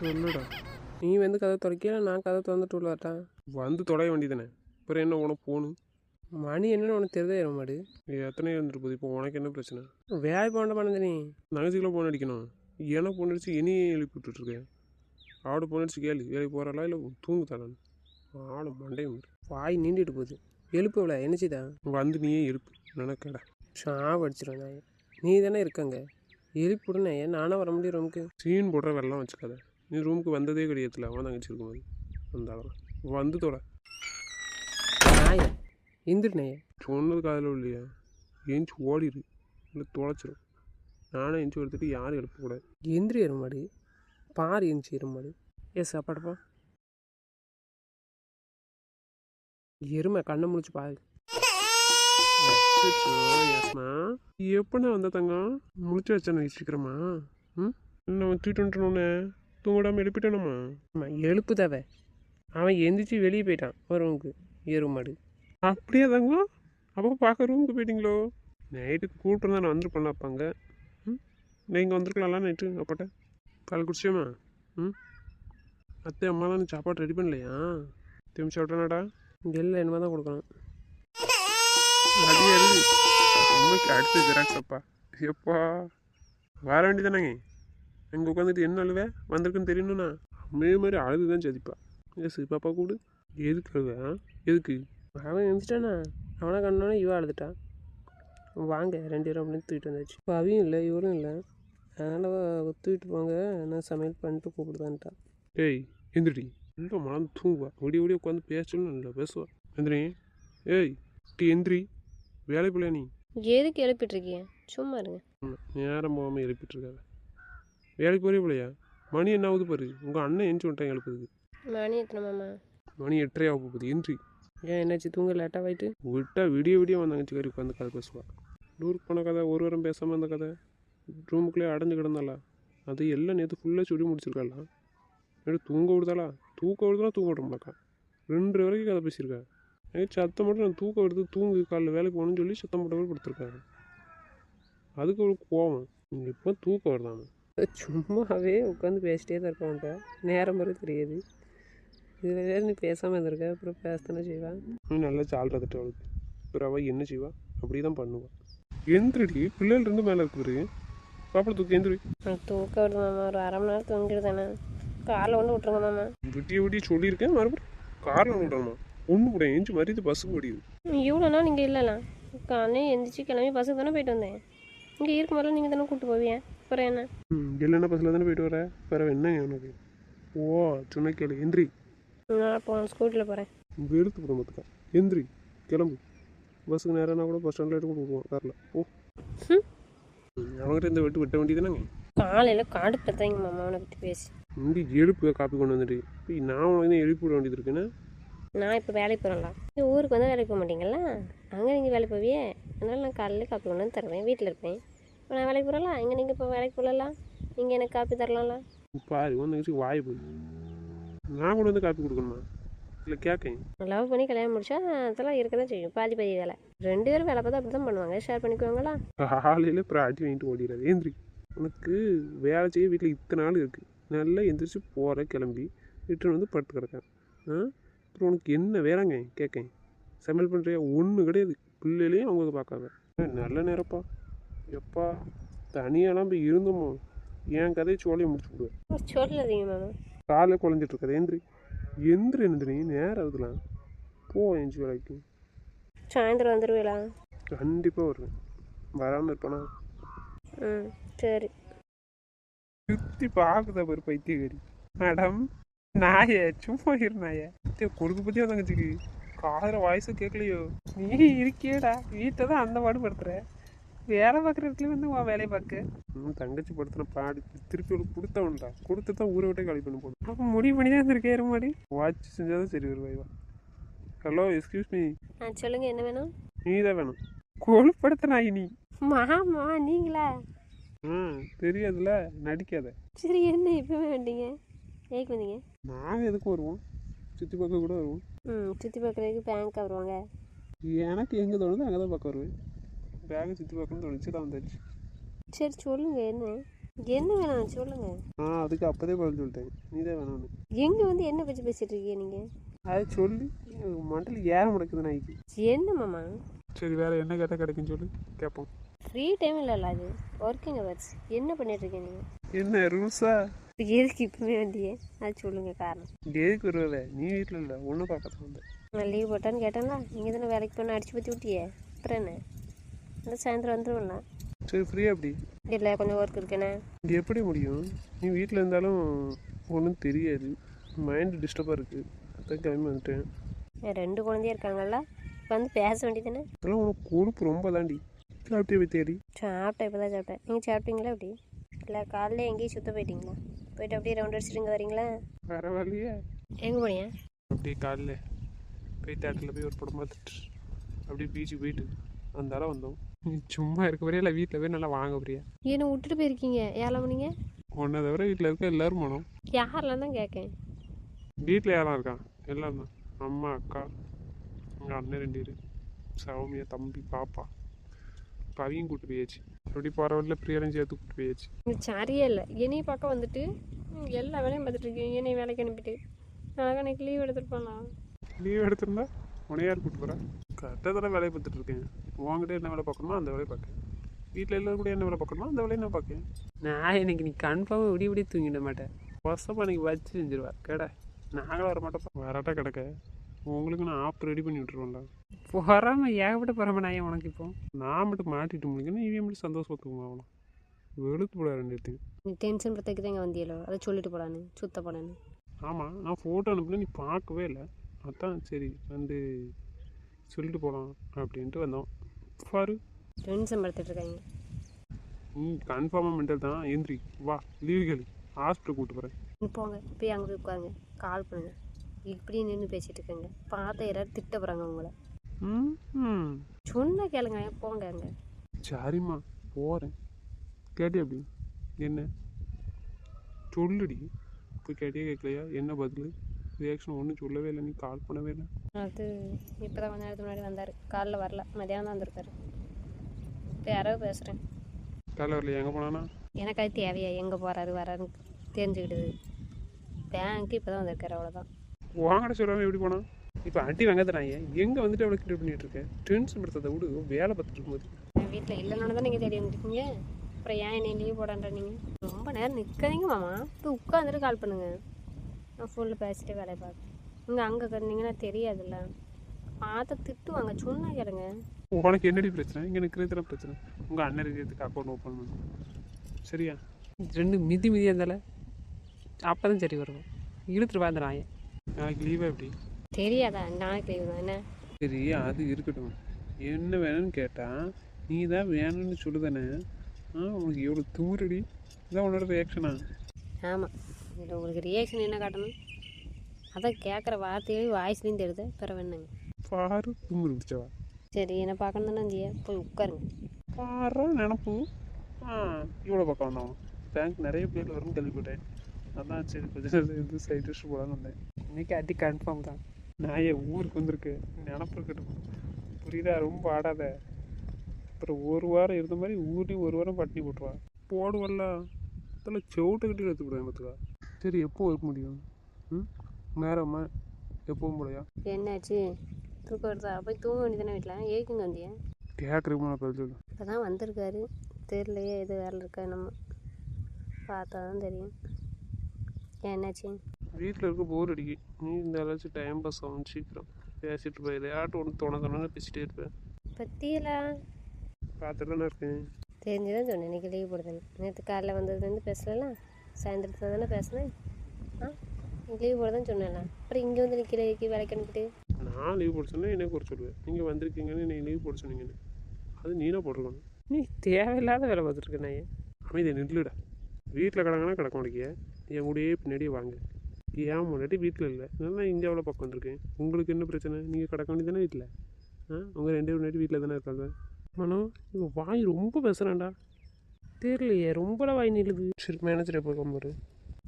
சொல்லுடா. நீ வந்து கதை துடைக்கல நான் கதை திறந்துட்டு உள்ளாட்டா? வந்து தொடைய வேண்டியதானே அப்புறம் என்ன உனக்கு போகணும் மணி என்னன்னு உனக்கு தெரிதா மாடு? எத்தனை இருந்துட்டு போகுது இப்போ உனக்கு என்ன பிரச்சனை? வேலை போன பண்ணது நீ நகைச்சிக்கெல்லாம் ஃபோன் அடிக்கணும். எனக்கு ஃபோன் அடிச்சு இனியே எழுப்பி விட்டுட்ருக்கேன் அவட ஃபோன் அடிச்சு கேளு. வேலைக்கு போகிறாளா இல்லை தூங்குதா நான் ஆளை மண்டையும் வாய் நீண்டிட்டு போகுது. எழுப்புவல என்ன செய்தா? வந்து நீயே எழுப்பு. நினைக்கடா. ஷாப் அடிச்சிடும் நான். நீ தானே இருக்கங்க. எழுப்பிவிடுனே நானே வர முடியும் ரூமுக்கு. சீன் போடுற வெள்ளம் வச்சுக்காத. நீ ரூமுக்கு வந்ததே கிடையாதுல அவன் தங்கச்சி இருக்கும்போது வந்தாலும் வந்து தொலை நாய சொன்னது காதில் இல்லையா. ஏஞ்சி ஓடிடு இல்லை தொலைச்சிரும். நானே எஞ்சி எடுத்துட்டு யாரும் எழுப்பக்கூடாது எந்திரி எருமாடு பாரு எந்திரி எருமாடு ஏ சாப்பாடுப்பா எருமை கண்ணை முழிச்சு பாரு. எப்பண்ணா வந்த தங்கம்? முழிச்சு வச்சானே சீக்கிரமா ம்? நான் தூக்கிட்டு வந்துட்டோன்னே தூங்கிடாமல் எழுப்பிட்டேனம்மா. ஆமாம் எழுப்பு தவ அவன் எந்திரிச்சு வெளியே போயிட்டான் ஒரு ரூமுக்கு. எருமாடு அப்படியே தங்கம் அப்போ பார்க்க ரூமுக்கு போயிட்டீங்களோ? நைட்டுக்கு கூப்பிட்டு நான் வந்துட்டு பண்ணாப்பாங்க ம்? நீங்கள் வந்திருக்கலாம்ல நைட்டு அப்பாட்ட? பால் குடிச்சியோமா ம்? அத்தை அம்மாலாம் சாப்பாடு ரெடி பண்ணலையா? திரும்பி சாப்பிட்டானாடா வெளில என்னமா தான் கொடுக்கணும். உண்மைக்கு அடுத்த ஜெராக்ஸ் அப்பா. எப்பா? வர வேண்டியதானேங்க அங்கே உட்காந்துட்டு என்ன அழுவே? வந்திருக்குன்னு தெரியணும்னா? அம்மையே மாதிரி அழுது தான் சதிப்பா எஸ் பாப்பா கூடு எதுக்கு அழுவ? ஆ? எதுக்கு? அவன் எழுந்துட்டானா அவனை கண்ணோன்னே இவன் அழுதுட்டான் வாங்க ரெண்டு பேரும் அப்படின்னு தூக்கிட்டு வந்தாச்சு. இப்போ அவையும் இல்லை இவரும் இல்லை. அதனால் தூக்கிட்டு போங்க. நான் சமையல் பண்ணிட்டு கூப்பிடுதான்ட்டான் ஏய் எந்திரி. இல்லை மலர்ந்து தூங்குவா? விடிய விடிய உட்காந்து பேசணும் இல்லை பேசுவா. எந்திரி. ஏய் டி எந்திரி. வேலை பிள்ளை நீ? எதுக்கு எழுப்பிட்டு இருக்கீங்க சும்மா இருங்க. நேரம் போகாமல் எழுப்பிட்டு இருக்காத. வேலைக்கு போறே பிள்ளையா மணி என்ன ஆகுது பாரு. உங்கள் அண்ணன் எஞ்சி விட்டான் எழுப்புறதுக்கு. மணி எத்தனை மாமா? மணி எட்டரை ஆக போகுது. எந்திரி. ஏன் என்னாச்சு? தூங்க லேட்டாக ஆயிட்டு விட்டா விடிய விடிய வந்தாங்க சிக்காரி உட்காந்து கதை பேசுவா. டூருக்கு போன கதை ஒரு வாரம் பேசாமல் அந்த கதை. ரூமுக்குள்ளே அடைஞ்சு கிடந்தாளா? அது எல்லாம் நேற்று ஃபுல்லாக சொல்லி முடிச்சிருக்காளா? நேற்று தூங்க விடுதாளா? தூக்க விடுதலா தூங்க விட மாட்டாக்கா. ரெண்டு வரைக்கும் கதை பேசியிருக்கா. நைட் சத்தம் மட்டும் நான் தூக்க விடுது தூங்கு காலைல வேலைக்கு போகணும்னு சொல்லி சத்தம் போட்டவர் கொடுத்துருக்காரு. அதுக்கு ஒரு கோவம். இப்போ தூக்கம் வருதாம. சும்மாவே உட்காந்து பேசிட்டே தான் இருக்கவன்ட்ட நேரம் வரை தெரியாது இதில் வேறு நீ பேசாமல் இருந்திருக்க அப்புறம் பேசத்தானே செய்வான் நீ நல்லா சால்ற தட்டு அவளுக்கு அப்புறம் அவள் என்ன செய்வா? அப்படி தான் பண்ணுவா. எந்திரடி பிள்ளைகள் இருந்து மேலே இருக்குது பாப்பா தூக்கி எந்திரி. எனக்கு தூக்க விடுது மாமா. ஒரு அரை மணி நேரம் தூங்கிட்டு தானே காலைல கொண்டு விட்ருங்க மாமா. விட்டிய விட்டிய சொல்லியிருக்கேன் மறுபடியும் காரில் விடணுமா ஒன்று கூட எஞ்சி மறியது பஸ்ஸுக்கு ஓடிது இவ்வளோனா நீங்கள் இல்லைலாம் காலையில் எந்திரிச்சு கிளம்பி பஸ்ஸுக்கு தானே போயிட்டு வந்தேன். இங்கே இருக்கும் போதெல்லாம் நீங்கள் தானே கூப்பிட்டு போவீங்க? அப்புறம் என்ன? ம் இல்லைன்னா பஸ்ஸில் தானே போயிட்டு வர? பிறகு என்ன உனக்கு ஓ சொன்ன கேளு. எந்திரி. நான் இப்போ ஸ்கூட்டியில் போகிறேன் வெறுத்து குடும்பத்துக்கா எந்திரி. கிளம்பு. பஸ்ஸுக்கு நேரம்னா கூட பஸ் ஸ்டாண்டில் எடுத்து கொடுப்போம் காரில் ஓ அவங்ககிட்ட இந்த வெட்டு வெட்ட வேண்டியதானங்க காலையில் காடுப்பில் தாங்க மாமா அவனை பற்றி பேசி. இங்கே எழுப்பு காப்பி கொண்டு வந்துட்டு. இப்போ நான் உனக்கு எழுப்பி விட வேண்டியது இருக்குன்னு நான் இப்போ வேலைக்கு போகிறேன்ல இந்த ஊருக்கு வந்து வேலைக்கு போக மாட்டீங்களா? அங்கே நீங்கள் வேலைக்கு போவியே? அதனால் நான் காலையில் காப்பி கொண்டு வந்து தருவேன். வீட்டில் இருப்பேன். இப்போ நான் வேலைக்கு போகிறலாம் இங்கே நீங்கள் இப்போ வேலைக்கு போகலாம் நீங்கள் எனக்கு காப்பி தரலாம்ல. பாரு உன் தங்கச்சி வாய் போய் நான் கொண்டு வந்து காப்பி கொடுக்கணுமா? இல்லை கேட்கேன். லவ் பண்ணி கல்யாணம் முடிச்சா அதெல்லாம் இருக்க தான் செய்யும் பாதி பாதி வேலை. ரெண்டு பேரும் வேலை பார்த்தா அப்படி தான் பண்ணுவாங்க ஷேர் பண்ணிக்குவாங்களா? காலையில் அப்புறம் அடி வாங்கிட்டு ஓடிடாது ஏந்திரி உனக்கு வேலை செய்ய வீட்டில் இத்தனை நாள் இருக்குது நல்லா எந்திரிச்சு போகிற கிளம்பி ரிட்டர்ன் வந்து படுத்து கிடக்கேன். ஆ? அப்புறம் உனக்கு என்ன வேலைங்க? கேட்கேன். சமையல் பண்ணுறியா ஒன்றும் கிடையாது. பிள்ளைகளையும் அவங்க பார்க்காத. நல்ல நேரப்பா எப்பா தனியாலாம் போய் இருந்தோமோ? என் கதையை சோழியை முடிச்சு விடுவேன் சொல்லாதீங்க மாமா. காலையில் குழஞ்சிட்டு இருக்காது எந்திரி. எந்திரி எந்திரி நேரம் ஆகுதுலாம் போ எஞ்சி வேலைக்கு. சாயந்தரம் வந்துடுவீங்களா கண்டிப்பாக வருவேன். வராமல் இருப்பானா? ம் சரி. சுத்தி பாக்குதா ஒரு பைத்தியக்காரி. மேடம் நாயே சும்மா இரு நாயே. கொடுக்க பத்தியா தங்கச்சிக்கு. காதுல வாய்ஸு கேட்கலையோ நீ இருக்கியேடா. வீட்டை தான் அந்த பாடு படுத்துற. வேலை பார்க்குற இடத்துல வந்து உன் வேலையை பார்க்க ம் தங்கச்சி படுத்துன பாடு திருப்பி ஒரு கொடுத்தவன்டா. கொடுத்து தான் ஊரை விட்டே காலி பண்ண போதும். அப்போ முடிவு பண்ணி தான் இருந்திருக்கேன் மாடி. வாட்ச் செஞ்சாதான் சரி வருவாய்வா ஹலோ எக்ஸ்கியூஸ் மீ ஆ சொல்லுங்கள் என்ன வேணும்? நீ தான் வேணும். கொழுப்படுத்த நாய் நீ. மாமா நீங்களா? ம் தெரியாதுல நடிக்காத. சரி என்ன இப்போவே வந்தீங்க? ஏக்கு வந்தீங்க? நாங்கள் எதுக்கும் வருவோம்? சுற்றி பார்க்க கூட வருவோம். ம் சுற்றி பார்க்குறதுக்கு பேங்க் வருவாங்க. எனக்கு எங்கே தோணுதோ அங்கே தான் பார்க்க வருவேன். பேகை சுற்றி பார்க்கணும்னு தோணுச்சு தான் வந்தாச்சு சரி சொல்லுங்க என்ன? என்ன வேணும் சொல்லுங்க. நான் அதுக்கு அப்போதே பதில் சொல்லிட்டேன். நீ தான் வேணும்னு. எங்க வந்து என்ன பற்றி பேசிட்டு இருக்கீங்க நீங்க? அதை சொல்லி மண்டல் ஏற முடக்குது நாய்க்கு என்ன மாமா? சரி வேற என்ன கேட்டால் கிடைக்குன்னு சொல்லி கேட்போம் ஃப்ரீ டைம் இல்லைல்ல அது. ஒர்க்கிங் ஹவர்ஸ் என்ன பண்ணிட்டு இருக்கீங்க நீங்க? என்ன ரூல்ஸா? எதுக்கு இப்பவுமே வந்தியே? அது சொல்லுங்க காரணம். எதுக்கு வருவல நீ வீட்டில் இல்லை ஒன்றும் பார்க்க நான் லீவ் போட்டான்னு கேட்டேன்ல நீங்கள் தானே வேலைக்கு போன அடிச்சு பற்றி விட்டியே? அப்புறம் என்ன? இந்த சாயந்தரம் வந்துடும்ல சரி ஃப்ரீ அப்படி இல்லை கொஞ்சம் ஒர்க் இருக்குண்ணே. இது எப்படி முடியும்? நீ வீட்டில் இருந்தாலும் ஒன்றும் தெரியாது. மைண்டு டிஸ்டர்பாக இருக்குது அதான் கிளம்பி வந்துட்டேன். ரெண்டு குழந்தையா இருக்காங்கல்ல? இப்போ வந்து பேச வேண்டியதானே அதெல்லாம் உனக்கு கொழுப்பு ரொம்ப தாண்டி சாப்பிட்டே போய் தேடி? சாப்பிட்டேன் இப்போ தான் சாப்பிட்டேன். நீங்கள் சாப்பிட்டீங்களா அப்படி இல்லை காலைல எங்கேயும் சுத்த போயிட்டீங்களா? போயிட்டு அப்படியே ரவுண்ட் அடிச்சுட்டு இங்கே வரீங்களா? பரவாயில்லையே. எங்கே போனீங்க? அப்படியே காலைல போய் தேட்டரில் போய் ஒரு படம் பார்த்துட்டு அப்படியே பீச்சுக்கு போயிட்டு அந்தால வந்தோம். நீ சும்மா இருக்க போறியா இல்லை வீட்டில் போய் நல்லா வாங்க போறியா ஏன்னா விட்டுட்டு போயிருக்கீங்க? ஏழை மணிங்க உன்னை தவிர வீட்டில் இருக்க எல்லாரும் போனோம். யாரெல்லாம் தான் கேட்கேன் வீட்டில் யாரெல்லாம் இருக்கான் எல்லாரும் தான். அம்மா அக்கா எங்கள் அண்ணன் ரெண்டு பேர். சௌமியா தம்பி பாப்பா. பவியும் கூட்டு போயாச்சு. அப்படி போகிற வழியில் பிரியாலையும் சேர்த்து கூட்டு போயாச்சு. சரியே இல்லை. என்னையும் பார்க்க வந்துட்டு எல்லா வேலையும் பார்த்துட்டு இருக்கீங்க என்னையும் வேலைக்கு அனுப்பிட்டு. நாளைக்கு அன்னைக்கு லீவ் எடுத்துருப்பாங்களா லீவ் எடுத்திருந்தா? உனைய யார் கூட்டு போகிறேன் கரெக்டாக தானே வேலையை பார்த்துட்டு இருக்கேன். உங்ககிட்ட என்ன வேலை பார்க்கணுமோ அந்த வேலையை பார்க்கேன். வீட்டில் எல்லாரும் கூட என்ன வேலை பார்க்கணுமோ அந்த வேலையை நான் பார்க்கேன். நான் இன்னைக்கு நீ கன்ஃபார்மாக விடிய விடிய தூங்கிட மாட்டேன். வருஷமாக எனக்கு வச்சு செஞ்சிருவா. கடை நாங்களும் வர மாட்டோம். வராட்டா கிடக்க. உங்களுக்கு நான் ஆப் ரெடி பண்ணி விட்டுருவோம்ல பொறாம ஏகப்பட்ட பொறாம நான் உனக்கு இப்போ? நான் மட்டும் மாட்டிட்டு முடிக்கணும் இவன் மட்டும் சந்தோஷத்துக்கு ஆகணும் வெளுத்து போட ரெண்டு நீ டென்ஷன் பற்றக்கு தான் இங்கே வந்தியலோ? அதை சொல்லிட்டு போடான்னு சுத்த போடான்னு ஆமாம் நான் ஃபோட்டோ அனுப்புல நீ பார்க்கவே இல்லை. அதான் சரி வந்து சொல்லிட்டு போகலாம் அப்படின்ட்டு வந்தோம். பாரு. டென்ஷன் படுத்துட்டு இருக்காங்க. நீ கன்ஃபார்மாக மென்டல் தான். எந்திரி வா லீவு கேளு ஹாஸ்பிட்டல் கூப்பிட்டு போகிறேன் போங்க போய் அங்கே போய் உட்காருங்க. கால் பண்ணுங்க. இப்படி நின்று பேசிட்டு இருக்கேங்க. பார்த்தா யாராவது திட்ட போகிறாங்க உங்களை. ம் ம். சொன்ன கேளுங்க போங்க அங்கே. சரிம்மா போகிறேன் கேட்டி அப்படி என்ன? சொல்லுடி. போய் கேட்டியே கேட்கலையா? என்ன பதில்? ரியாக்ஷன் ஒன்றும் சொல்லவே இல்லை. நீ கால் பண்ணவே இல்லை. அது இப்போ தான் கொஞ்ச நேரத்துக்கு முன்னாடி வந்தார். காலைல வரல. மதியானம் தான் வந்திருக்காரு. இப்போ யாரோ பேசுகிறேன் காலை வரலையா? எங்கே போனானா? எனக்கு அது தேவையா? எங்கே போகிறாரு வராருன்னு தெரிஞ்சுக்கிடுது பேங்க்கு இப்போ தான் வந்திருக்காரு அவ்வளோதான் வாங்கட சொல்லாமல் எப்படி போனான்? இப்போ அடி வாங்காத நான் எங்கே வந்துட்டு அவளை கிட்ட பண்ணிட்டு இருக்கேன் டென்ஷன் படுத்ததை விடு. வேலை பார்த்துட்டு இருக்கும்போது. வீட்டில் இல்லைன்னு தான் நீங்கள் தேடி வந்துருக்கீங்க அப்புறம் ஏன் என்னை லீவ் போடான்ற நீங்கள் ரொம்ப நேரம் நிற்காதீங்க மாமா. போய் உட்காந்துட்டு கால் பண்ணுங்க. நான் ஃபோனில் பேசிட்டு வேலையை பார்க்க நீங்கள் அங்கே கட்டினீங்கன்னா தெரியாதுல்ல. பார்த்து திட்டுவாங்க. சொன்னா கேளுங்க. உனக்கு என்னடி பிரச்சனை? இங்கே நிற்கிறது தானே பிரச்சனை. உங்கள் அண்ணன் இருக்கிறதுக்கு அக்கௌண்ட் ஓப்பன் பண்ணணும் சரியா? ரெண்டு மிதி மிதியாக இருந்தால அப்போ தான் சரி வருவோம் இழுத்துட்டு வா அந்த நாயை. நாளைக்கு லீவாக எப்படி? தெரியாதா? நாளைக்கு லீவு தான் என்ன? சரி அது இருக்கட்டும். என்ன வேணும்னு கேட்டால் நீ தான் வேணும்னு சொல்லுதானே ஆ உனக்கு எவ்வளோ தூரடி? இதான் உன்னோட ரியாக்ஷனா ஆமாம் இதில் உங்களுக்கு ரியாக்ஷன் என்ன காட்டணும்? அதான் கேட்குற வார்த்தையும் வாய்ஸ்லேயும் தெரியுது பிறகு என்னங்க? பாரு பிடிச்சவா சரி என்ன பார்க்கணும் தானே இருந்தியா போய் உட்காருங்க. பாரு நினப்பு. ஆ இவ்வளோ பக்கம் வந்தவன் பேங்க் நிறைய பேர் வரும்னு கேள்விப்பட்டேன். அதான் சரி கொஞ்சம் இது சைட் டிஷ் போடான்னு வந்தேன். இன்னைக்கு அடி கன்ஃபார்ம் தான். நான் என் ஊருக்கு வந்திருக்கு? நினப்பு இருக்கட்டும். புரியுதா? ரொம்ப ஆடாத. அப்புறம் ஒரு வாரம் இருந்த மாதிரி ஊர்லேயும் ஒரு வாரம் பட்டினி போட்டுருவா. போடுவல்ல. அதில் செவிட்ட கட்டி எடுத்து விடுவேன் பார்த்துக்கா. சரி எப்போ இருக்க முடியும்? ம்? நேரமா? எப்பவும் போலையா என்னாச்சு? தூக்கம் வருதா? போய் தூங்க வேண்டியதானே வீட்டில் ஏக்குங்க வந்தியா? கேட்குறதுக்கு நான் பதில் சொல்லு. இப்போ தான் வந்திருக்காரு. தெரியலையே எது வேலை இருக்கா நம்ம பார்த்தா தான் தெரியும். என்னாச்சு? வீட்டில் இருக்க போர் அடிக்கி. நீ இந்த அளவுக்கு டைம் பாஸ் ஆகும் சீக்கிரம். பேசிட்டு போய் எதையாட்டும் ஒன்று தோண தோணுன்னு பேசிட்டே இருப்பேன் பத்தியலா? பார்த்துட்டு இருக்கேன். தெரிஞ்சுதான் சொன்னேன் இன்றைக்கி லீவ் போடுதுன்னு. நேற்று காலைல வந்ததுலேருந்து பேசலாம் சாயந்தரத்தில் தானே பேசினேன்? ஆ லீவ் போடுதுன்னு சொன்னேன்ல. அப்புறம் இங்கே வந்து நிற்கிற வேலைக்கு அனுப்பிட்டு? நான் லீவ் போட சொன்னேன் என்ன குறை சொல்லுவேன். நீங்கள் வந்திருக்கீங்கன்னு நீங்கள் லீவ் போட சொன்னீங்கன்னு. அது நீனா போட்டிருக்கணும். நீ தேவையில்லாத வேலை பார்த்துருக்க நாயை. அமைதியை நில்லுடா. வீட்டில் கிடங்கன்னா கிடக்க மாட்டேங்க என் கூடயே பின்னாடியே வாங்க. ஏன் முன்னாடி வீட்டில் இல்லை. நான் இந்தியாவில் பக்கம் வந்திருக்கேன் உங்களுக்கு என்ன பிரச்சனை? நீங்கள் கிடக்க வேண்டியதானே வீட்டில் ஆ உங்கள் ரெண்டு முன்னாடி வீட்டில் தானே இருக்காங்க? மனோ இவன் வாய் ரொம்ப பேசுகிறான்டா தெரியலையே ரொம்பலாம் வாய் நில்லுது சரி மேனேஜர் எப்போ கம்பரு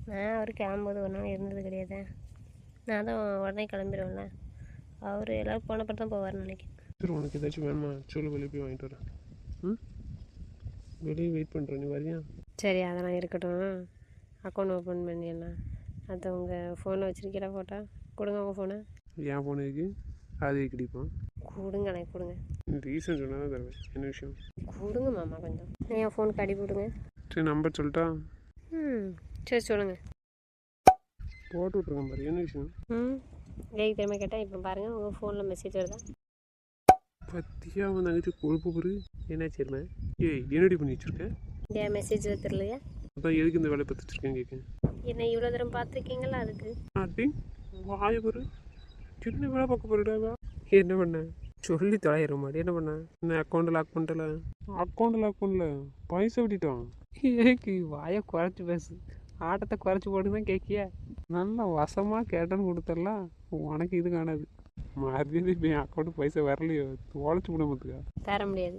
நான் அவர் கிளம்பும்போது ஒரு நாள் இருந்தது கிடையாது. நான் தான் உடனே கிளம்பிடுவேன்ல. அவர் எல்லோரும் போனப்பறம் தான் போவார்னு நினைக்கிறேன். சரி உனக்கு ஏதாச்சும் வேணுமா? சொல்லு வெளியே போய் வாங்கிட்டு வரேன். ம்? வெளியே வெயிட் பண்ணுறேன் நீ வரியா? சரி அதெல்லாம் இருக்கட்டும். அக்கௌண்ட் ஓப்பன் பண்ணிடலாம். அது உங்கள் ஃபோனில் வச்சுருக்கீங்களா ஃபோட்டோ கொடுங்க உங்கள் ஃபோனை என் ஃபோன் இருக்கு அதே கிடைப்போம் கொடுங்கண்ணே கொடுங்க. ரீசன் சொன்னால் தான் தருவேன். என்ன விஷயம்? கொடுங்க மாமா கொஞ்சம். என் ஃபோனுக்கு அடி போடுங்க. சரி நம்பர் சொல்லிட்டா? ம் சரி சொல்லுங்கள் போட்டு விட்ருக்கேன் பாரு. என்ன விஷயம்? ம் ஏக்கு திறமை கேட்டால் இப்போ பாருங்கள் உங்கள் ஃபோனில் மெசேஜ் வருதா? பத்தியா அவன் தங்கச்சி கொழுப்பு பொரு என்னாச்சுருமே ஏய் என்னடி பண்ணி வச்சிருக்கேன் ஏன் மெசேஜில் தெரியலையா? அதான் எதுக்கு இந்த வேலையை பற்றி வச்சிருக்கேன் கேட்கேன். என்ன இவ்வளோ தூரம் பார்த்துருக்கீங்களா அதுக்கு? ஆட்டி வாய பொரு சின்ன வேலை பார்க்க போறடா என்ன பண்ண? சொல்லி தொலைகிற மாதிரி. என்ன பண்ண? என்ன அக்கௌண்ட் லாக் பண்ணிட்டல? அக்கௌண்ட் லாக் பண்ணல. பைசா விட்டுட்டான் ஏக்கு வாயை குறைச்சி பேசு. ஆட்டத்தை குறைச்சி போட்டு தான் கேட்கிய நல்லா வசமாக கேட்டேன்னு கொடுத்தரலாம் உனக்கு இது காணாது. மறுபடியும் இப்போ என் அக்கௌண்ட் பைசா வரலையோ? தொலைச்சி விட மாத்துக்கா தர முடியாது.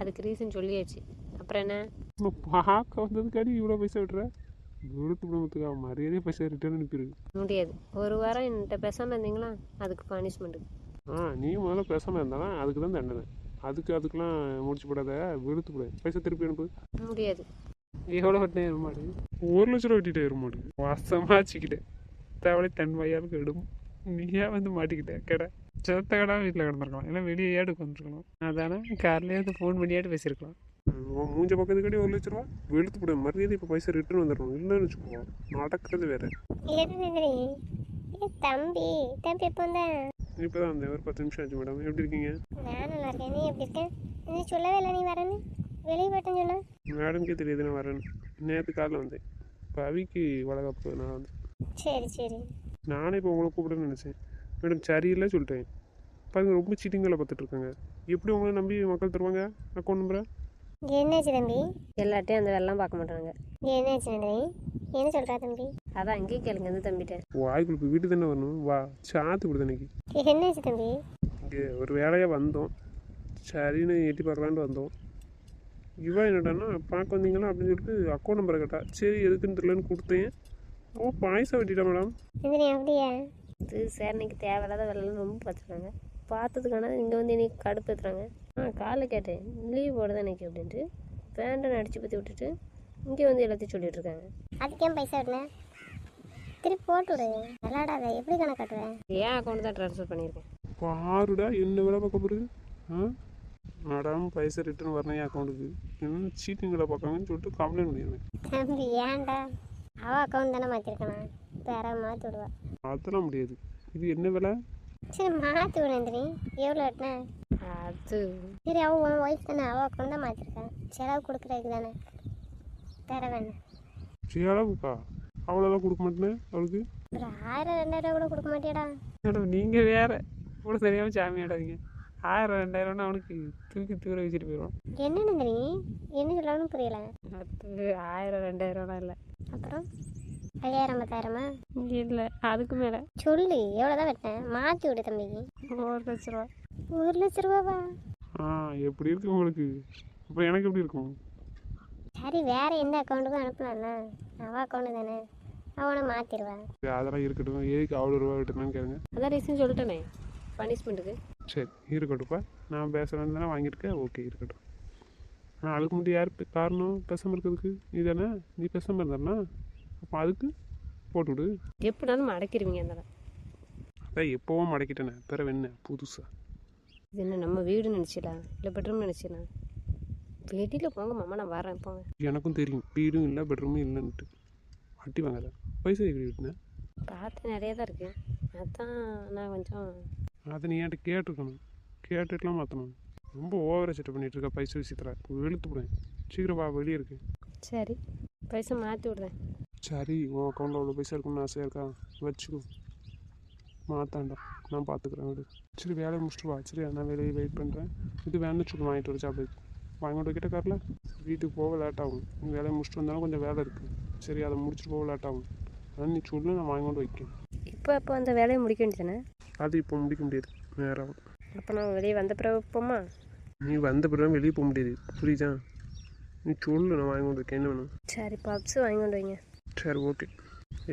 அதுக்கு ரீசன் சொல்லியாச்சு. அப்புறம் என்ன? நம்ம பார்க்க வந்ததுக்காடி இவ்வளோ பைசா விட்ற விழுத்து விட மாத்துக்கா மரியாதையே பைசா ரிட்டர்ன் அனுப்பிடு முடியாது. ஒரு வாரம் என்கிட்ட பேசாமல் இருந்தீங்களா? அதுக்கு பனிஷ்மெண்ட்டு ஆ நீ முதல்ல பேசாமல் இருந்தாலும் அதுக்கு தான் தண்டனை. அதுக்கு அதுக்கெல்லாம் முடிச்சு போடாத விழுத்து போட. பைசா திருப்பி அனுப்பு. முடியாது. எவ்வளோ கட்டினே எருமாடு ஒரு லட்ச ரூபா வெட்டிட்டே எருமாடு வசமாச்சிக்கிட்டேன் தவளை தன் வாயால் கெடும். நீயா வந்து மாட்டிக்கிட்ட. கடை. செத்த கடை வீட்டில் கிடந்திருக்கலாம். இல்லை வெளியே ஏடு வந்துருக்கலாம் அதானே? காலையிலே வந்து ஃபோன் பண்ணியாட்டு பேசியிருக்கலாம். மூஞ்ச பக்கத்துக்கடி ஒரு லட்ச ரூபா? வெளுத்து போட. மரியாதை இப்போ பைசா ரிட்டர்ன் வந்துடணும் இல்லைன்னு வச்சுக்கோ. நடக்கிறது வேற. தம்பி. தம்பி எப்போ இப்போ தான் வந்தேன். ஒரு பத்து நிமிஷம் ஆச்சு மேடம் எப்படி இருக்கீங்க? நான் நல்லா இருக்கேன். நீ எப்படி இருக்க? நீ சொல்லவே இல்லை. நீ வரேன்னு. வெளியே போயிட்டேன்னு சொன்ன மேடம்க்கே தெரியுது நான் வரேன் நேற்று காலைல வந்தேன். பவிக்கு வளகாப்பு நான் வந்தேன். சரி சரி. நானே இப்போ உங்களை கூப்பிடுன்னு நினச்சேன். மேடம் சரியில்லை சொல்லிட்டேன். பாருங்க ரொம்ப சீட்டிங் வேலை பார்த்துட்டு இருக்காங்க. எப்படி உங்களை நம்பி மக்கள் தருவாங்க? அக்கௌண்ட் நம்பரை என்னாச்சு தம்பி? எல்லாட்டையும் அந்த வேலைலாம் பார்க்க மாட்டாங்க என்னாச்சு நந்தினி? என்ன சொல்கிறா தம்பி? அதான் அங்கேயே கேளுங்க இந்த தம்பிட்ட. வாய்க்குள்ள இப்போ வீட்டு தானே வரணும்? வா சாத்து விடுது இன்னைக்கு என்னாச்சு தம்பி? இங்கே ஒரு வேலையாக வந்தோம். சரின்னு எட்டி பார்க்கலான்ட்டு வந்தோம். இவன் என்னடான்னா பார்க்க வந்தீங்களா அப்படின்னு சொல்லிட்டு அக்கௌண்ட் நம்பரை கேட்டா சரி எதுக்குன்னு தெரியலன்னு கொடுத்தேன். ஓ பாயசம் வெட்டிட்டா மேடம் அப்படியா? இது சார் இன்னைக்கு தேவையில்லாத வேலைலாம் ரொம்ப பார்த்துருக்காங்க பார்த்ததுக்கான இங்கே வந்து இன்னைக்கு கடுப்பு ஏற்றுறாங்க ஆ காலைல கேட்டேன். லீவ் போடுதான் இன்னைக்கு அப்படின்ட்டு. வேண்டாம் அடிச்சு பற்றி விட்டுட்டு இங்கே வந்து எல்லாத்தையும் சொல்லிட்டு இருக்காங்க. அதுக்கேன் பைசா விடனேன் திருப்பி போட்டு விடு விளாடாத எப்படி கணக்கு காட்டுவேன் ஏன் அக்கௌண்ட் தான் ட்ரான்ஸ்ஃபர் பண்ணியிருக்கேன்? பாருடா என்ன வேலை பார்க்க போகிறது ஆ? மேடம் பைசா ரிட்டர்ன் வரணும் என் அக்கௌண்ட்டுக்கு என்ன சீட்டிங் வேலை பார்க்காங்கன்னு சொல்லிட்டு கம்ப்ளைண்ட் பண்ணிடுவேன். தம்பி ஏன்டா? அவள் அக்கௌண்ட் தானே மாற்றிருக்கானா வேற மாற்றி விடுவா. அதெல்லாம் முடியாது. இது என்ன வேலை? சரி மாற்றி விடு நந்தினி. எவ்வளோ வெட்டினேன் அது. சரி அவள் உன் ஒய்ஃப் தானே. அவள் அக்கௌண்ட் தான் மாற்றிருக்கான் செலவு கொடுக்குறதுக்கு தானே. தர வேணாம் சேலவுக்கா? அவ்வளோதான் கொடுக்க மாட்டேனே அவளுக்கு? ஒரு ஆயிரம் ரெண்டாயிரம் கூட கொடுக்க மாட்டியாடா. மேடம் நீங்கள் வேற. கூட தெரியாமல் சாமி ஆடாதீங்க ஆயிரம் ரெண்டாயிரம்னு அவனுக்கு தூக்கி தூர வச்சுட்டு போயிடுவான். என்ன நந்தினி? என்ன சொல்லணும்னு புரியல. அது ஆயிரம் ரெண்டாயிரம்லாம் இல்லை. அப்புறம்? ஐயாயிரம் பத்தாயிரமா இல்லை அதுக்கு மேலே. சொல்லு எவ்வளோதான் வெட்டினேன்? மாற்றி விடு தம்பிக்கு ஒரு லட்ச ரூபா. ஒரு லட்ச ரூபாவா? ஆ எப்படி இருக்கு உங்களுக்கு? அப்போ எனக்கு எப்படி இருக்கும்? சரி வேற எந்த அக்கௌண்ட்டுக்கும் அனுப்பலாம்ல. அவள் அக்கௌண்ட்டு தானே? அவனை மாற்றிடுவேன் சரி, அதெல்லாம் இருக்கட்டும். ஏதுக்கு அவ்வளோ ரூபா விட்டுனான்னு கேளுங்க. அதான் ரீசன் சொல்லிட்டேனே பனிஷ்மெண்ட்டுக்கு. சரி இருக்கட்டும்ப்பா. நான் பேசுகிறேன்னு தானே வாங்கியிருக்கேன் ஓகே இருக்கட்டும். ஆனால் அதுக்கு முன்னாடி யார் காரணம் பேசாமல் இருக்கிறதுக்கு? நீ தானே? நீ பேசாமல் இருந்தானா அப்போ அதுக்கு போட்டு விடு. எப்படினாலும் அடக்கிடுவீங்க அந்த அதான் எப்போவும் மடக்கிட்டேனே. பிறகு என்ன புதுசாக இது என்ன நம்ம வீடு நினச்சிடா இல்லை பெட்ரூம் நினச்சிடா வெளியில் போங்க மாமா நான் வரேன் போங்க. எனக்கும் தெரியும். வீடும் இல்லை பெட்ரூமும் இல்லைன்ட்டு வட்டி வாங்காத. பைசா எப்படி விட்டுனேன் பார்த்து நிறைய தான் இருக்குது அதான் நான் கொஞ்சம் அதை நீ என்கிட்ட கேட்டிருக்கணும்? கேட்டுட்டுலாம் மாற்றணும் ரொம்ப ஓவராக செட்டப் பண்ணிட்டு இருக்க பைசா விஷயத்தில். வெளுத்து போடுவேன் சீக்கிரம் வா வெளியே இருக்கு. சரி. பைசா மாற்றி விட்றேன். சரி உன் அக்கௌண்ட்டில் அவ்வளோ பைசா இருக்குன்னு ஆசையாக இருக்கா? வச்சுக்கோ. மாத்தாண்டா நான் பார்த்துக்குறேன் விடு. சரி வேலையை முடிச்சுட்டு வா. சரியா நான் வேலையை வெயிட் பண்ணுறேன் இது வேணும் சொல்லி வாங்கிட்டு வர சாப்பிடு வாங்கிட்டு வைக்கிட்ட காரில் வீட்டுக்கு போக லேட் ஆகும். வேலையை முடிச்சுட்டு வந்தாலும் கொஞ்சம் வேலை இருக்குது சரி அதை முடிச்சுட்டு ஆகும் அதனால் நீ சொல்லு நான் வாங்கி கொண்டு வைக்கேன் இப்போ அப்போ அந்த வேலையை முடிக்க வேண்டியதானே அது இப்போ முடிக்க முடியாது. நேரம் அப்போ நான் வெளியே வந்த பிறகு போமா? நீ வந்த பிறகு வெளியே போக முடியாது. புரியுதா? நீ சொல்லு நான் வாங்கி கொண்டு வைக்கேன் என்ன வேணும்? சரி பப்ஸ் வாங்கி கொண்டு வைங்க. சரி ஓகே.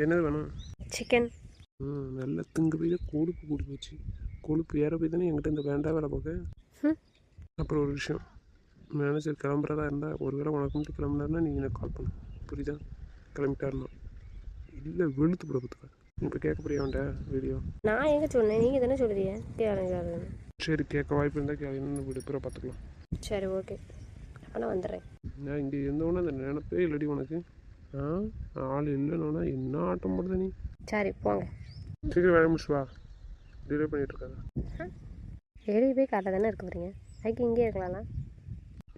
என்னது வேணும்? சிக்கன். ம் நல்ல திங்கு போய் தான் கொழுப்பு கூடி போச்சு. கொழுப்பு ஏற போய் தானே என்கிட்ட இந்த வேண்டாம் வேலை பார்க்க. அப்புறம் ஒரு விஷயம். மேனேஜர் கிளம்புறதா இருந்தால் ஒருவேளை உனக்கு மட்டும் கிளம்புனாருன்னா நீ எனக்கு கால் பண்ணு. புரியுதா? கிளம்பிட்டாருன்னா. இல்லை வெளுத்து போட பார்த்துக்க இப்போ கேட்க அவன்கிட்ட வீடியோ நான் எங்கே சொன்னேன்? நீங்கள் தானே சொல்லுதீங்க கேளுங்க சரி கேட்க வாய்ப்பு இருந்தால் கேள்வி இன்னும் வீடு பிற பார்த்துக்கலாம். சரி ஓகே அப்போ வந்துடுறேன் நான் இங்கே இருந்தவொன்னே அந்த நினப்பே இல்லடி உனக்கு. ஆ? ஆள் இல்லைன்னா என்ன ஆட்டம் போடுத நீ? சரி போங்க. சரி வேலை முடிச்சு வா. டிலே பண்ணிட்டு இருக்காத வெளியே போய் காட்ட தானே இருக்க போகிறீங்க அதுக்கு இங்கே இருக்கலாம்ல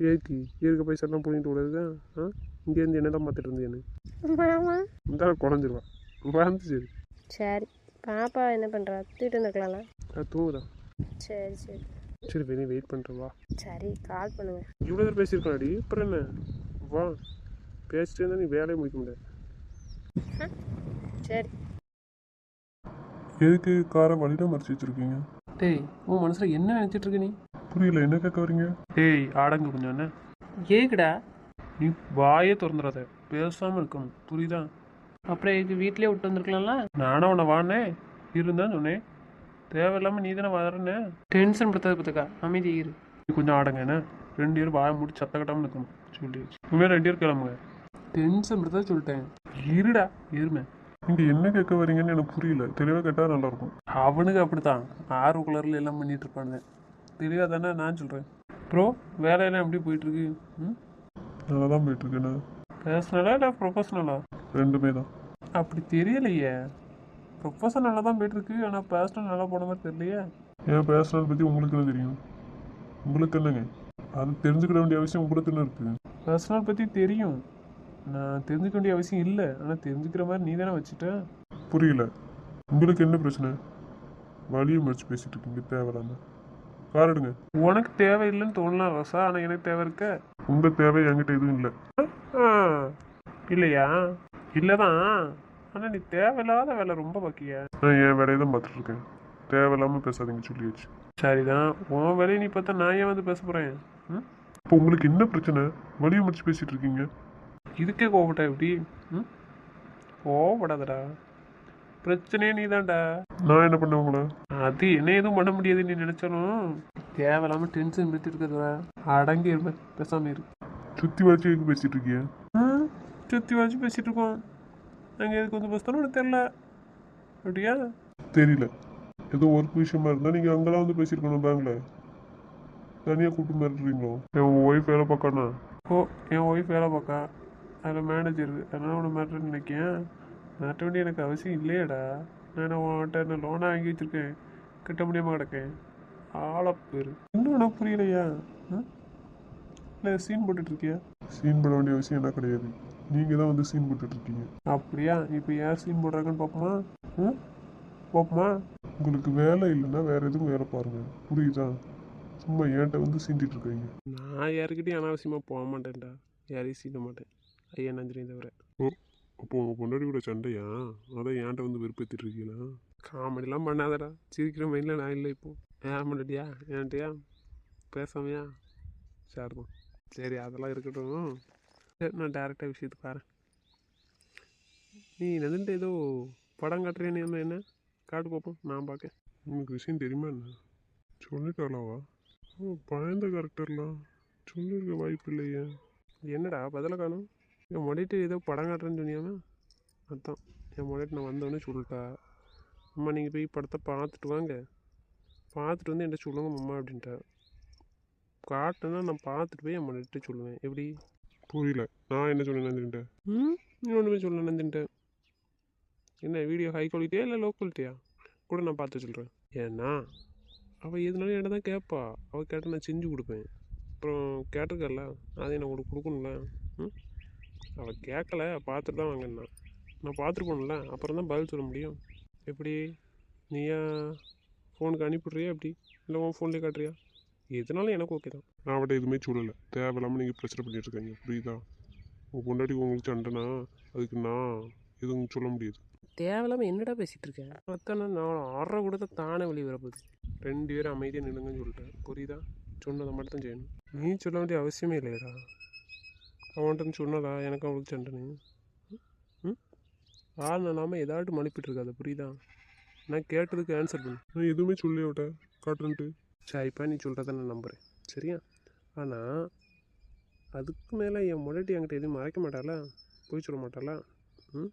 ஏக்கு இருக்க பைசாலாம் பிடிங்கிட்டு விடாது ஆ? இங்கேருந்து என்னதான் பார்த்துட்டு இருந்தேன்னு. இந்த குறைஞ்சிருவா வந்து சரி சரி பாப்பா என்ன பண்ணுறா தூக்கிட்டு வந்துருக்கலாம்ல நான் தூங்குதான் சரி சரி. சரி வெளியே வெயிட் பண்ணுறேன் வா. சரி கால் பண்ணுங்க. இவ்வளோ நேரம் பேசியிருக்காடி அப்புறம் என்ன? வா. பேசிட்டே இருந்தால் நீ வேலையை முடிக்க முடியாது. சரி. எதுக்கு காரை வழியில் மறைச்சி வச்சிருக்கீங்க? டேய் உன் மனசில் என்ன நினச்சிட்டு இருக்க நீ? புரியல என்ன கேட்க வரீங்க? டேய் ஆடங்க கொஞ்சம் என்ன? ஏக்குடா நீ வாயே திறந்துடாத பேசாமல் இருக்கணும். புரியுதா? அப்புறம் இதுக்கு வீட்டிலே விட்டு வந்திருக்கலாம்ல? நானும் உன்னை வானே. இருந்தான்னு சொன்னேன் தேவையில்லாமல் நீ தானே வரேன்னு டென்ஷன் படுத்தாது பார்த்துக்கா அமைதி இரு. நீ கொஞ்சம் ஆடுங்க என்ன? ரெண்டு பேரும் வாயை மூடி சத்த கட்டாமல் இருக்கணும் சொல்லி இனிமேல் ரெண்டு பேரும் கிளம்புங்க. டென்ஷன் படுத்தா சொல்லிட்டேன். இருடா இருமே நீங்க என்ன கேட்க வரீங்கன்னு எனக்கு புரியல. தெளிவாக கேட்டால் நல்லா இருக்கும் அவனுக்கு அப்படித்தான். ஆர்வ கலரில் எல்லாம் பண்ணிட்டு இருப்பானுங்க. தெளிவாக தானே நான் சொல்கிறேன் ப்ரோ வேலையெல்லாம் எப்படி போயிட்டுருக்கு ம்? நல்லா தான் போயிட்டு இருக்கேண்ணா பர்சனலா இல்லை ப்ரொஃபஷனலா ரெண்டுமே தான். அப்படி தெரியலையே. ப்ரொஃபஷனலாக தான் போயிட்டுருக்கு ஆனால் பர்சனல் நல்லா போன மாதிரி தெரியலையே. என் பேசுறதை பற்றி உங்களுக்கு என்ன தெரியும்? உங்களுக்கு என்னங்க? அது தெரிஞ்சுக்கிட வேண்டிய அவசியம் உங்களுக்கு என்ன இருக்குது பர்சனல் பற்றி தெரியும். நான் தெரிஞ்சுக்க வேண்டிய அவசியம் இல்லை. ஆனால் தெரிஞ்சுக்கிற மாதிரி நீ தானே வச்சுட்ட. புரியல. உங்களுக்கு என்ன பிரச்சனை? வழியை மறைச்சு பேசிட்டு இருக்கீங்க தேவையில்லாம. கார் எடுங்க. உனக்கு தேவையில்லைன்னு தோணலாம் ரசா ஆனால் எனக்கு தேவை இருக்க. உங்க தேவை என்கிட்ட எதுவும் இல்லை. இல்லையா? இல்லைதான். ஆனால் நீ தேவையில்லாத வேலை ரொம்ப பாக்கிய. நான் என் வேலையை தான் பார்த்துட்டு இருக்கேன். தேவையில்லாம பேசாதீங்க சொல்லியாச்சு. சரிதான். உன் வேலையை நீ பார்த்தா நான் ஏன் வந்து பேச போகிறேன் ம்? இப்போ உங்களுக்கு என்ன பிரச்சனை? வழியை மறைச்சு பேசிட்டு இருக்கீங்க. இதுக்கே கோவப்பட்டா எப்படி? ம்? கோவப்படாதடா. பிரச்சனையே நீ தான்டா நான் என்ன பண்ணேன் உங்களை? அது என்ன எதுவும் பண்ண முடியாது நீ நினைச்சாலும். தேவையில்லாம டென்ஷன் பற்றி இருக்கிறதா அடங்கி இருப்ப. பேசாம இரு. சுத்தி வளைச்சு எதுக்கு பேசிட்டு இருக்கீங்க ம், சுத்தி வச்சு பேசிட்டு இருக்கோம் நாங்கள் எதுக்கு வந்து பேசுகிறோம் உனக்கு தெரில அப்படியா? தெரியல. ஏதோ ஒர்க் விஷயமா இருந்தா நீங்க அங்கெல்லாம் வந்து பேசியிருக்கணும் பேங்க்ல தனியா கூப்பிட்டு மிரட்டுறீங்களோ? என் ஒய்ஃப் வேலை பார்க்கணும் ஓ என் ஒய்ஃப் வேலை பார்க்கா? அதில் மேனேஜர் அதனால உன்னை மேட்ருன்னு நினைக்கேன் மாட்ட வேண்டிய எனக்கு அவசியம் இல்லையேடா. நான் உன்கிட்ட என்ன லோனாக வாங்கி வச்சிருக்கேன். கட்ட முடியாமல் கிடக்கேன். ஆளப்பேர் இன்னும் உனக்கு புரியலையா? இல்லை சீன் போட்டுட்டு இருக்கியா சீன் போட வேண்டிய அவசியம் என்ன கிடையாது. நீங்க தான் வந்து சீன் போட்டுட்டு இருக்கீங்க அப்படியா? இப்போ யார் சீன் போடுறாங்கன்னு பார்ப்போமா? ம்? பார்ப்போமா? உங்களுக்கு வேலை இல்லைன்னா வேற எதுவும் வேலை பாருங்க. புரியுதா? சும்மா என்கிட்ட வந்து சீண்டிட்டு இருக்கீங்க நான் யாருக்கிட்டையும் அனாவசியமாக போக மாட்டேன்டா. யாரையும் சீன மாட்டேன். ஐயா நந்திரியும் தவிர. அப்போ உங்க பொண்டாடி கூட சண்டையா? அதான் என்கிட்ட வந்து வெறுப்பேத்திட்டு இருக்கீங்களா காமெடிலாம் பண்ணாதடா. சிரிக்கிற மைண்டில் நான் இல்லை இப்போ. ஏன் பண்ணட்டியா ஏன்ட்டியா பேசாமையா? சரிதான் சரி அதெல்லாம் இருக்கட்டும். சரி நான் டேரெக்டாக விஷயத்துக்கு வரேன். நீ நதின்ட்டு ஏதோ படம் காட்டுறேன்னு என்ன? காட்டு பார்ப்போம் நான் பார்க்க உங்களுக்கு விஷயம் தெரியுமா என்ன? சொல்லிட்டாளாவா? ஓ பயந்த கேரக்டர்லாம் சொல்லியிருக்க வாய்ப்பு இல்லையே. என்னடா பதில காணும்? என் மொழிட்டு ஏதோ படம் காட்டுறேன்னு சொன்னியாமே? அதான். என் மொழிட்டு நான் வந்தோடனே சொல்லிட்டா. அம்மா நீங்கள் போய் படத்தை பார்த்துட்டு வாங்க. பார்த்துட்டு வந்து என்கிட்ட சொல்லுங்க அம்மா அப்படின்ட்டா. காட்டுனா நான் பார்த்துட்டு போய் மொழிட்டு சொல்லுவேன். எப்படி? புரியல. நான் என்ன சொன்னேன் ம்? நீ ஒன்றுமே சொல்ல நந்துன்ட்டேன் என்ன வீடியோ ஹை குவாலிட்டியா இல்லை லோ குவாலிட்டியா கூட நான் பார்த்து சொல்கிறேன் ஏன்னா அவள் எதுனாலும் என்கிட்ட தான் கேட்பா அவள் கேட்டால் நான் செஞ்சு கொடுப்பேன். அப்புறம் கேட்டிருக்கல அதையும் நான் உனக்கு கொடுக்கணும்ல. ம்? அவள் கேட்கல பார்த்துட்டு தான் வாங்கினா. நான் பார்த்துருப்போம்ல அப்புறம் தான் பதில் சொல்ல முடியும். எப்படி? நீயா? ஃபோனுக்கு அனுப்பிடுறியா எப்படி? இல்லை உன் ஃபோன்லேயே காட்டுறியா? எதுனாலும் எனக்கு ஓகே தான். நான் அவட்ட எதுவுமே சொல்லலை. தேவையில்லாமல் நீங்கள் பிரச்சனை பண்ணிட்டு இருக்கீங்க புரியுதா? உங்கள் பொண்டாட்டி உங்களுக்கு சண்டைனா அதுக்கு நான் எதுவும் சொல்ல முடியாது. தேவையில்லாமல் என்னடா பேசிகிட்டு இருக்கேன் அத்தானே நான் ஆறரை கூட தான் தானே வெளியே வரப்போகுது ரெண்டு பேரும் அமைதியாக நில்லுங்கன்னு சொல்லிட்டேன். புரியுதா? சொன்னதை மட்டும் தான் செய்யணும். நீ சொல்ல வேண்டிய அவசியமே இல்லையடா அவன்கிட்ட சொன்னடா எனக்கு அவளுக்கு சண்டைன்னு. ம்? இல்லாமல் ஏதாட்டும் மனுப்பிட்டு இருக்காது புரியுதா? நான் கேட்டதுக்கு ஆன்சர் பண்ணு. நான் எதுவுமே சொல்லி விட்ட காட்டுறேன்ட்டு. சரிப்பா நீ சொல்கிறத நான் நம்புகிறேன் சரியா? ஆனால் அதுக்கு மேலே என் முன்னாடி என்கிட்ட எதுவும் மறைக்க மாட்டாளா? போய் சொல்ல மாட்டாளா? ம்?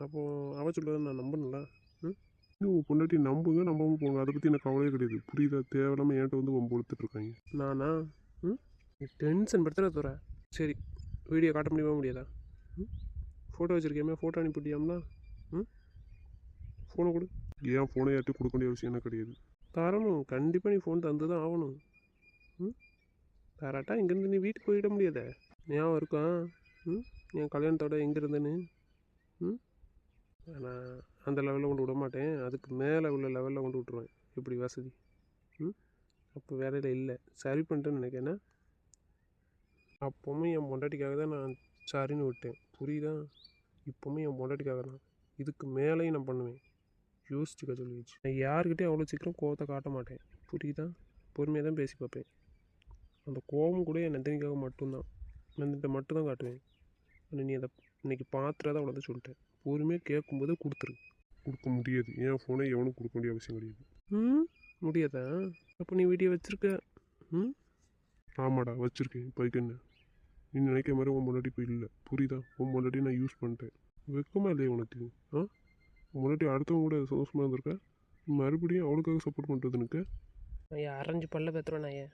அப்போது அவள் சொல்கிறத நான் நம்பணும்ல ம்? இது உன் பொண்டாட்டி நம்புங்க நம்பவும் போங்க. அதை பற்றி எனக்கு கவலையே கிடையாது. புரியுதா? தேவையில்லாமல் என்கிட்ட வந்து வம்பு கொடுத்துட்ருக்காங்க நானா? ம்? டென்ஷன் படுத்துகிற தோற சரி வீடியோ காட்ட முடியவே முடியாதா? ம்? ஃபோட்டோ வச்சுருக்கேமே ஃபோட்டோ அனுப்பிட்டியாம்னா ம்? ஃபோனை கொடு. ஏன் ஃபோனை யார்ட்டும் கொடுக்க வேண்டிய அவசியம் எனக்கு கிடையாது. தரணும் கண்டிப்பாக நீ ஃபோன் தந்து தான் ஆகணும். ம்? தராட்டா இங்கேருந்து நீ வீட்டுக்கு போயிட முடியாத? ஞாபகம் இருக்கா? ம்? என் கல்யாணத்தோட எங்கே இருந்தேன்னு? ம்? நான் அந்த லெவலில் கொண்டு விட மாட்டேன். அதுக்கு மேலே உள்ள லெவலில் கொண்டு விட்ருவேன் இப்படி வசதி. ம்? அப்போ வேலையில் இல்லை. சரி பண்ணிட்டேன்னு நினைக்கிறேன்னா அப்போவும் என் பொண்டாட்டிக்காக தான் நான் சரின்னு விட்டேன். புரியுதா? இப்போவும் என் பொண்டாட்டிக்காக தான். இதுக்கு மேலேயும் நான் பண்ணுவேன். யோசிச்சுக்க சொல்லிடுச்சு நான் யாருக்கிட்டையும் அவ்வளோ சீக்கிரம் கோவத்தை காட்ட மாட்டேன். புரியுதா? பொறுமையாக தான் பேசி பார்ப்பேன். அந்த கோபம் கூட என் நந்தினிக்காக மட்டும்தான். நந்தினிட்ட மட்டும்தான் காட்டுவேன். ஆனால் நீ அதை இன்னைக்கு பார்த்துறத அவ்வளோதான் சொல்லிட்டேன். பொறுமையாக கேட்கும்போது கொடுத்துரு. கொடுக்க முடியாது. என் ஃபோனை எவனும் கொடுக்க வேண்டிய அவசியம் கிடையாது. ம்? முடியாதா? அப்போ நீ வீடியோ வச்சுருக்க? ம்? ஆமாடா வச்சிருக்கேன். இப்போக்கு என்ன? நீ நினைக்கிற மாதிரி உன் முன்னாடி இப்போ இல்லை. புரியுதா? உன் முன்னாடி நான் யூஸ் பண்ணிட்டேன். வெக்கமா இல்லையா உனக்கு? ஆ? முன்னாடி அடுத்தவங்க கூட சந்தோஷமாக இருந்திருக்கேன் மறுபடியும் அவளுக்காக சப்போர்ட் பண்ணுறது எனக்கு ஐயா அரைஞ்சு பல்ல பேத்துருவேன் ஐயா.